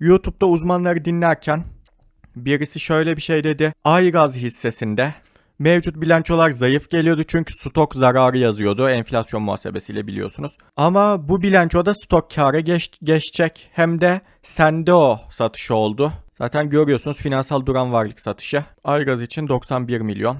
YouTube'da uzmanları dinlerken birisi şöyle bir şey dedi. Aygaz hissesinde mevcut bilançolar zayıf geliyordu çünkü stok zararı yazıyordu enflasyon muhasebesiyle biliyorsunuz. Ama bu bilançoda stok kâra geç, geçecek hem de sende o satışı oldu. Zaten görüyorsunuz finansal duran varlık satışı. Aygaz için 91 milyon.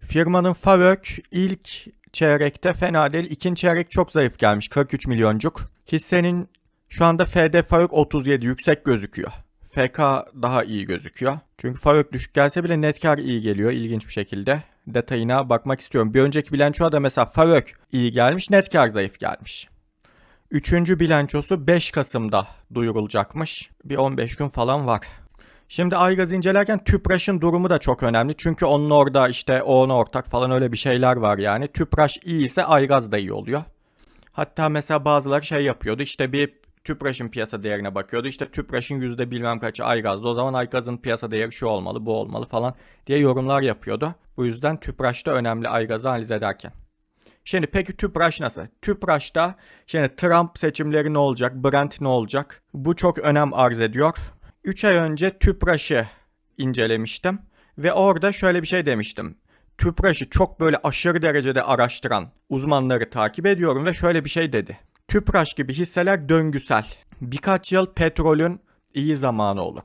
Firmanın FAVÖK ilk çeyrekte fena değil. İkinci çeyrek çok zayıf gelmiş. 43 milyoncuk. Hissenin şu anda FD FAVÖK 37 yüksek gözüküyor. FK daha iyi gözüküyor. Çünkü FAVÖK düşük gelse bile net kar iyi geliyor ilginç bir şekilde. Detayına bakmak istiyorum. Bir önceki bilançoda mesela FAVÖK iyi gelmiş, net kar zayıf gelmiş. Üçüncü bilançosu 5 Kasım'da duyurulacakmış. Bir 15 gün falan var. Şimdi Aygaz incelerken Tüpraş'ın durumu da çok önemli. Çünkü onun orada işte ona ortak falan öyle bir şeyler var yani. Tüpraş iyi ise Aygaz da iyi oluyor. Hatta mesela bazıları şey yapıyordu işte bir Tüpraş'ın piyasa değerine bakıyordu. İşte Tüpraş'ın yüzde bilmem kaçı Aygaz'da. O zaman Aygaz'ın piyasa değeri şu olmalı bu olmalı falan diye yorumlar yapıyordu. Bu yüzden Tüpraş da önemli Aygaz'ı analiz ederken. Şimdi peki Tüpraş nasıl? Tüpraş'ta şimdi Trump seçimleri ne olacak? Brent ne olacak? Bu çok önem arz ediyor. 3 ay önce Tüpraş'ı incelemiştim. Ve orada şöyle bir şey demiştim. Tüpraş'ı çok böyle aşırı derecede araştıran uzmanları takip ediyorum ve şöyle bir şey dedi. Tüpraş gibi hisseler döngüsel. Birkaç yıl petrolün iyi zamanı olur.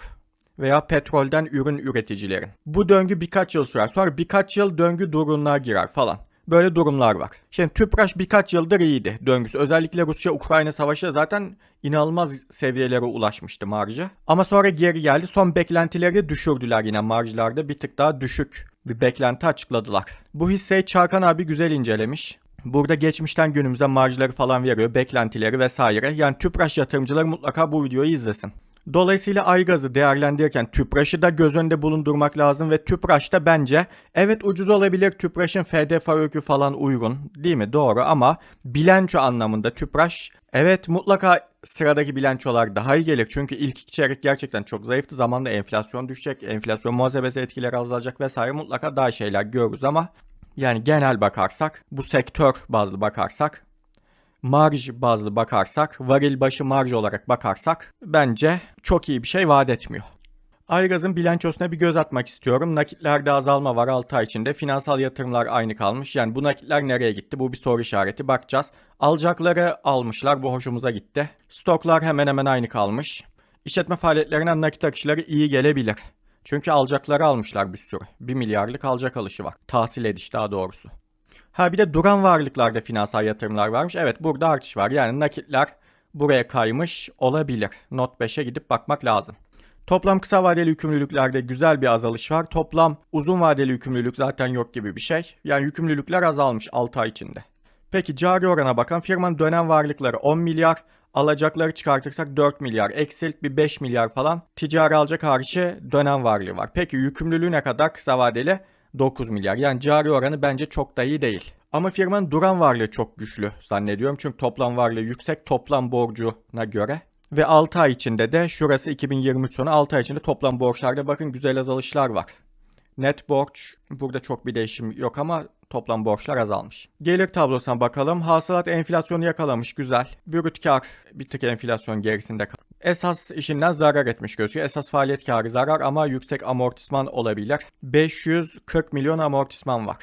Veya petrolden ürün üreticilerin. Bu döngü birkaç yıl sürer. Sonra birkaç yıl döngü durumuna girer falan. Böyle durumlar var. Şimdi Tüpraş birkaç yıldır iyiydi döngüsü. Özellikle Rusya-Ukrayna savaşı zaten inanılmaz seviyelere ulaşmıştı marjı. Ama sonra geri geldi. Son beklentileri düşürdüler yine marjlarda bir tık daha düşük bir beklenti açıkladılar. Bu hisseyi Çarkan abi güzel incelemiş. Burada geçmişten günümüze marjları falan veriyor, beklentileri vesaire. Yani Tüpraş yatırımcıları mutlaka bu videoyu izlesin. Dolayısıyla Aygaz'ı değerlendirirken Tüpraş'ı da göz önünde bulundurmak lazım ve Tüpraş'ta bence evet ucuz olabilir Tüpraş'ın FD öykü falan uygun değil mi? Doğru ama bilanço anlamında Tüpraş evet mutlaka sıradaki bilançolar daha iyi gelir. Çünkü ilk iki çeyrek gerçekten çok zayıftı. Zamanla enflasyon düşecek, enflasyon muhasebesi etkileri azalacak vesaire mutlaka daha şeyler görürüz ama yani genel bakarsak, bu sektör bazlı bakarsak, marj bazlı bakarsak, varil başı marj olarak bakarsak bence çok iyi bir şey vaat etmiyor. Aygaz'ın bilançosuna bir göz atmak istiyorum. Nakitlerde azalma var 6 ay içinde. Finansal yatırımlar aynı kalmış. Yani bu nakitler nereye gitti? Bu bir soru işareti. Bakacağız. Alacakları almışlar. Bu hoşumuza gitti. Stoklar hemen hemen aynı kalmış. İşletme faaliyetlerinden nakit akışları iyi gelebilir. Çünkü alacakları almışlar bir sürü. 1 milyarlık alacak alışı var. Tahsil ediş daha doğrusu. Ha bir de duran varlıklarda finansal yatırımlar varmış. Evet burada artış var. Yani nakitler buraya kaymış olabilir. Not 5'e gidip bakmak lazım. Toplam kısa vadeli yükümlülüklerde güzel bir azalış var. Toplam uzun vadeli yükümlülük zaten yok gibi bir şey. Yani yükümlülükler azalmış 6 ay içinde. Peki cari orana bakan firmanın dönem varlıkları 10 milyar, alacakları çıkartırsak 4 milyar, eksilt bir 5 milyar falan ticari alacak harici dönem varlığı var. Peki yükümlülüğü ne kadar kısa vadeli? 9 milyar. Yani cari oranı bence çok da iyi değil. Ama firmanın duran varlığı çok güçlü zannediyorum. Çünkü toplam varlığı yüksek toplam borcuna göre. Ve 6 ay içinde de şurası 2023 sonu 6 ay içinde toplam borçlarda bakın güzel azalışlar var. Net borç burada çok bir değişim yok ama toplam borçlar azalmış. Gelir tablosuna bakalım. Hasılat enflasyonu yakalamış güzel. Brüt kar bir tık enflasyon gerisinde kalmış. Esas işinden zarar etmiş gözüküyor. Esas faaliyet karı zarar ama yüksek amortisman olabilir. 540 milyon amortisman var.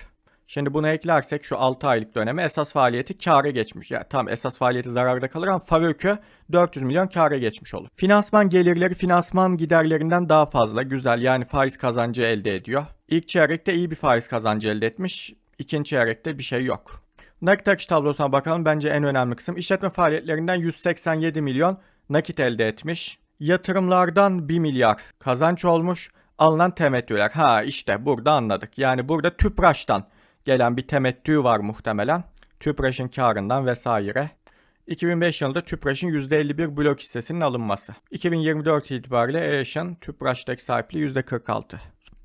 Şimdi bunu eklersek şu 6 aylık döneme esas faaliyeti kâra geçmiş. Yani tam esas faaliyeti zararda kalır ama FAVÖK'ü 400 milyon kâra geçmiş olur. Finansman gelirleri finansman giderlerinden daha fazla. Güzel yani faiz kazancı elde ediyor. İlk çeyrekte iyi bir faiz kazancı elde etmiş. İkinci çeyrekte bir şey yok. Nakit akış tablosuna bakalım. Bence en önemli kısım. İşletme faaliyetlerinden 187 milyon nakit elde etmiş. Yatırımlardan 1 milyar kazanç olmuş. Alınan temettüler. Ha işte burada anladık. Yani burada TÜPRAŞ'tan gelen bir temettü var muhtemelen. TÜPRAŞ'ın karından vesaire. 2005 yılında TÜPRAŞ'ın %51 blok hissesinin alınması. 2024 itibariyle EAŞ'ın TÜPRAŞ'taki sahipliği %46.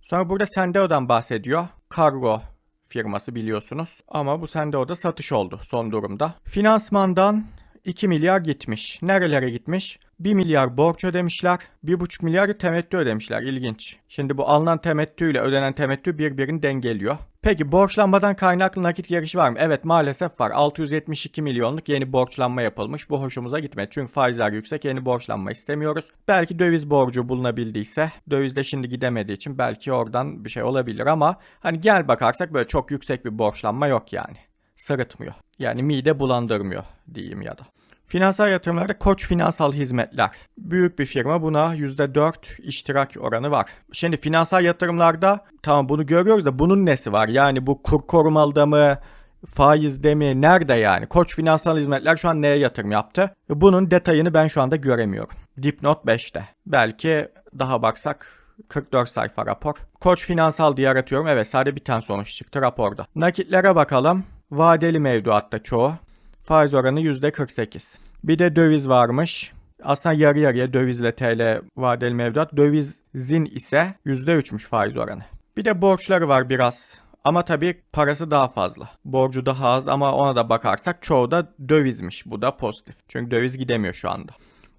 Sonra burada Sendeo'dan bahsediyor. Kargo firması biliyorsunuz. Ama bu Sendeo'da satış oldu son durumda. Finansmandan 2 milyar gitmiş. Nerelere gitmiş? 1 milyar borç ödemişler. 1,5 milyar temettü ödemişler. İlginç. Şimdi bu alınan temettü ile ödenen temettü birbirini dengeliyor. Peki borçlanmadan kaynaklı nakit girişi var mı? Evet maalesef var. 672 milyonluk yeni borçlanma yapılmış. Bu hoşumuza gitmedi. Çünkü faizler yüksek yeni borçlanma istemiyoruz. Belki döviz borcu bulunabildiyse dövizde şimdi gidemediği için belki oradan bir şey olabilir ama hani gel bakarsak böyle çok yüksek bir borçlanma yok yani. Sırıtmıyor. Yani mide bulandırmıyor diyeyim ya da. Finansal yatırımlarda Koç Finansal Hizmetler. Büyük bir firma buna %4 iştirak oranı var. Şimdi finansal yatırımlarda tamam bunu görüyoruz da bunun nesi var? Yani bu kur korumalıda mı? Faizde mi? Nerede yani? Koç Finansal Hizmetler şu an neye yatırım yaptı? Bunun detayını ben şu anda göremiyorum. Dipnot 5'te. Belki daha baksak 44 sayfa rapor. Koç Finansal diye aratıyorum. Evet sadece bir tane sonuç çıktı raporda. Nakitlere bakalım. Vadeli mevduatta çoğu. Faiz oranı %48. Bir de döviz varmış. Aslında yarı yarıya dövizle TL vadeli mevduat. Dövizin ise %3'müş faiz oranı. Bir de borçları var biraz. Ama tabii parası daha fazla. Borcu daha az ama ona da bakarsak çoğu da dövizmiş. Bu da pozitif. Çünkü döviz gidemiyor şu anda.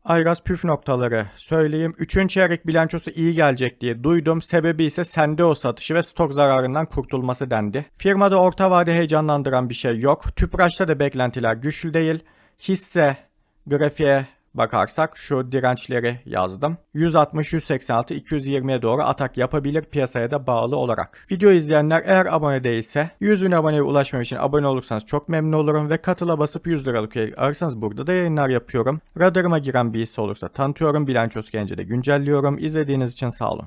Aygaz püf noktaları söyleyeyim. Üçüncü çeyrek bilançosu iyi gelecek diye duydum. Sebebi ise sende o satışı ve stok zararından kurtulması dendi. Firmada orta vade heyecanlandıran bir şey yok. Tüpraş'ta da beklentiler güçlü değil. Hisse grafiğe bakarsak şu dirençleri yazdım. 160, 186, 220'ye doğru atak yapabilir piyasaya da bağlı olarak. Video izleyenler eğer abone değilse 100 bin aboneye ulaşmam için abone olursanız çok memnun olurum ve katıla basıp 100 liralık üyelik alırsanız burada da yayınlar yapıyorum. Radarıma giren bir hisse olursa tanıtıyorum. Bilançosu gelince de güncelliyorum. İzlediğiniz için sağ olun.